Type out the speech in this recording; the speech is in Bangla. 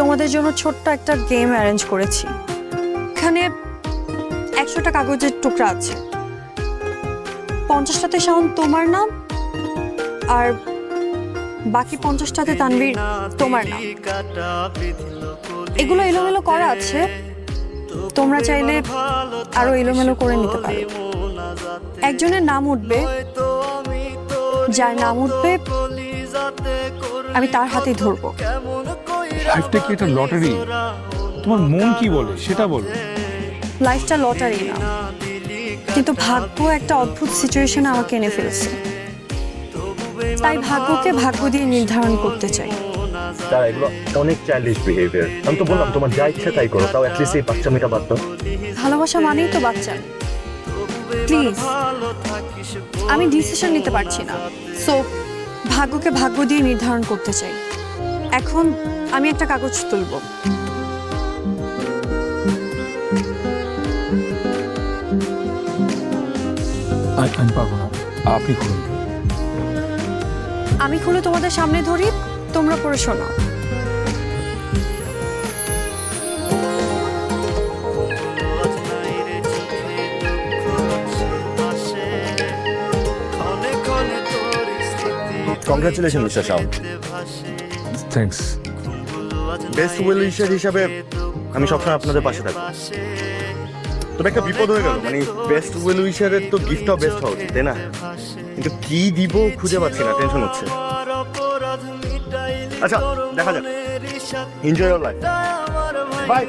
তোমাদের জন্য ছোট্ট একটা গেম অ্যারেঞ্জ করেছি। এখানে একশোটা কাগজের টুকরা আছে। পঞ্চাশটাতে শাওন তোমার নাম, আর বাকি পঞ্চাশটাতে তানভীর তোমার নাম। এগুলো এলোমেলো করা আছে। তোমরা চাইলে আরও এলোমেলো করে নিতে পারো। একজনের নাম উঠবে, যার নাম উঠবে, আমি তার হাতেই ধরবো। লাইফটা কি একটা লটারি তোমার মন কি বলে? সেটা বলো। লাইফটা লটারি না। কিন্তু ভাগ্য একটা অদ্ভুত সিচুয়েশনে আমাকে এনে ফেলছে। তাই ভাগ্যকে ভাগ্য দিয়ে নির্ধারণ করতে চাই। তারা এগুলো অনেক চাইল্ডিশ বিহেভিয়ার আমি তো বললাম তোমার যা ইচ্ছা তাই করো তাও অ্যাটলিস্ট এই বাচ্চা মেয়েটা বাদ দাও। ভালোবাসা মানেই তো বাচ্চা। প্লিজ আমি ডিসিশন নিতে পারছি না। সো ভাগ্যকে ভাগ্য দিয়ে নির্ধারণ করতে চাই। এখন আমি একটা কাগজ তুলবো। আমি আমি না। আপনি করুন আমি খুলে তোমাদের সামনে ধরি তোমরা পড়ে শোনাও। Congratulation mister Shah thanks best wisher হিসাবে আমি সবসময় আপনাদের পাশে থাকব। তবে একটা বিপদ হয়ে গেল মানে বেস্ট ওয়েল উইশারের তো গিফটটাও বেস্ট হওয়া উচিত, তাই না? কিন্তু কি দিব খুঁজে পাচ্ছি না টেনশন হচ্ছে। আচ্ছা দেখা যাক। Enjoy life by